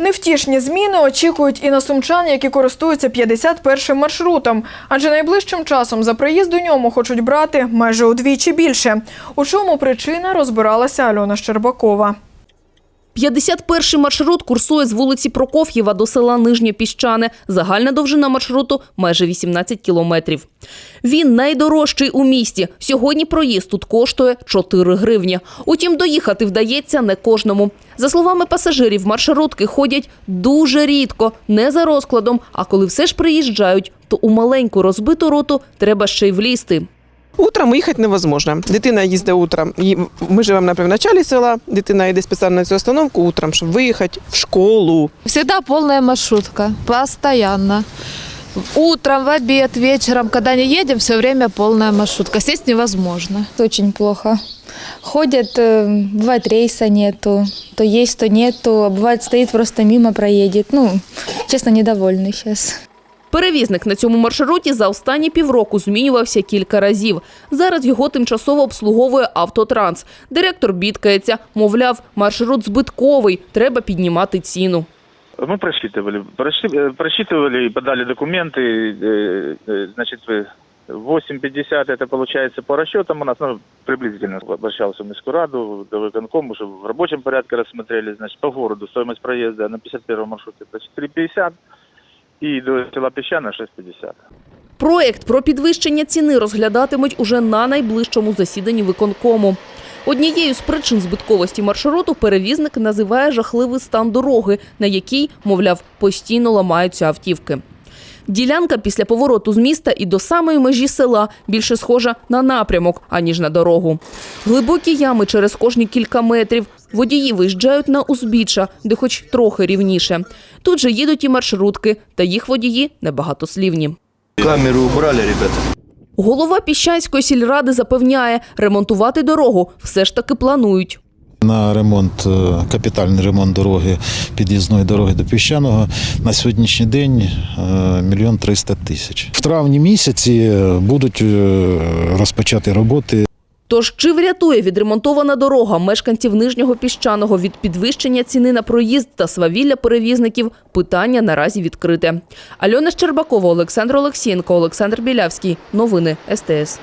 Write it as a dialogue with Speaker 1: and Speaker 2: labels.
Speaker 1: Невтішні зміни очікують і на сумчан, які користуються 51-м маршрутом, адже найближчим часом за приїзд у ньому хочуть брати майже удвічі більше. У чому причина розбиралася Альона Щербакова.
Speaker 2: 51-й маршрут курсує з вулиці Прокоф'єва до села Нижнє Піщане. Загальна довжина маршруту – майже 18 кілометрів. Він найдорожчий у місті. Сьогодні проїзд тут коштує 4 гривні. Утім, доїхати вдається не кожному. За словами пасажирів, маршрутки ходять дуже рідко, не за розкладом, а коли все ж приїжджають, то у маленьку розбиту роту треба ще й влізти.
Speaker 3: Утром їхати невозможно. Дитина їздить утром. І Ми живемо наприклад, в началі села. Дитина йде спеціально на цю остановку утром, щоб виїхати в школу.
Speaker 4: Всегда полная маршрутка, постоянно. Утром, в обед, вечером, когда не едем, все время полная маршрутка. Сесть невозможно.
Speaker 5: Очень плохо. Ходят, э, бывает рейса нету, то есть, то нету, а бывает стоит просто мимо проедет. Ну, честно, недовольны сейчас.
Speaker 2: Перевізник на цьому маршруті за останні півроку змінювався кілька разів. Зараз його тимчасово обслуговує автотранс. Директор бідкається, мовляв, маршрут збитковий, треба піднімати ціну.
Speaker 6: Мы просчитывали, просчи- э, просчитывали и подали документы. э, э, Значит, э, 8,50 это получается по расчетам у нас, ну, приблизительно обращался в Мискую Раду, до виконком, уже в рабочем порядке рассмотрели. Значит, по городу стоимость проезда на 51 маршруте это 4,50 и до села Песчана 6,50.
Speaker 2: Проєкт про підвищення ціни розглядатимуть уже на найближчому засіданні виконкому. Однією з причин збитковості маршруту перевізник називає жахливий стан дороги, на якій, мовляв, постійно ламаються автівки. Ділянка після повороту з міста і до самої межі села більше схожа на напрямок, аніж на дорогу. Глибокі ями через кожні кілька метрів. Водії виїжджають на узбіччя, де хоч трохи рівніше. Тут же їдуть і маршрутки, та їх водії небагатослівні.
Speaker 7: Камеру убрали, ребята.
Speaker 2: Голова Піщанської сільради запевняє, ремонтувати дорогу все ж таки планують.
Speaker 8: На ремонт, е, капітальний ремонт дороги, під'їзної дороги до Піщаного на сьогоднішній день е, мільйон триста тисяч. В травні місяці е, будуть розпочати роботи
Speaker 2: Тож чи врятує відремонтована дорога мешканців нижнього піщаного від підвищення ціни на проїзд та свавілля перевізників? Питання наразі відкрите. Альона Щербакова, Олександр Олексієнко, Олександр Білявський. Новини СТС.